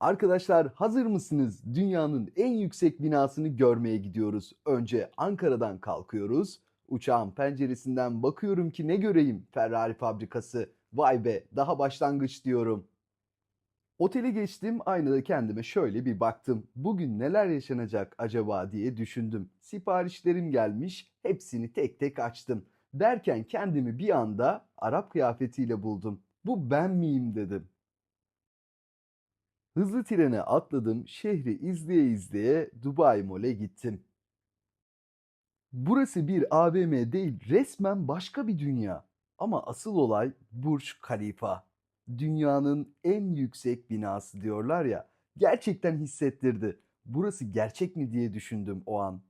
Arkadaşlar hazır mısınız? Dünyanın en yüksek binasını görmeye gidiyoruz. Önce Ankara'dan kalkıyoruz. Uçağın penceresinden bakıyorum ki ne göreyim? Ferrari fabrikası. Vay be daha başlangıç diyorum. Otele geçtim aynada kendime şöyle bir baktım. Bugün neler yaşanacak acaba diye düşündüm. Siparişlerim gelmiş hepsini tek tek açtım. Derken kendimi bir anda Arap kıyafetiyle buldum. Bu ben miyim dedim. Hızlı trene atladım, şehri izleye izleye Dubai Mall'e gittim. Burası bir AVM değil, resmen başka bir dünya. Ama asıl olay Burj Khalifa. Dünyanın en yüksek binası diyorlar ya. Gerçekten hissettirdi. Burası gerçek mi diye düşündüm o an.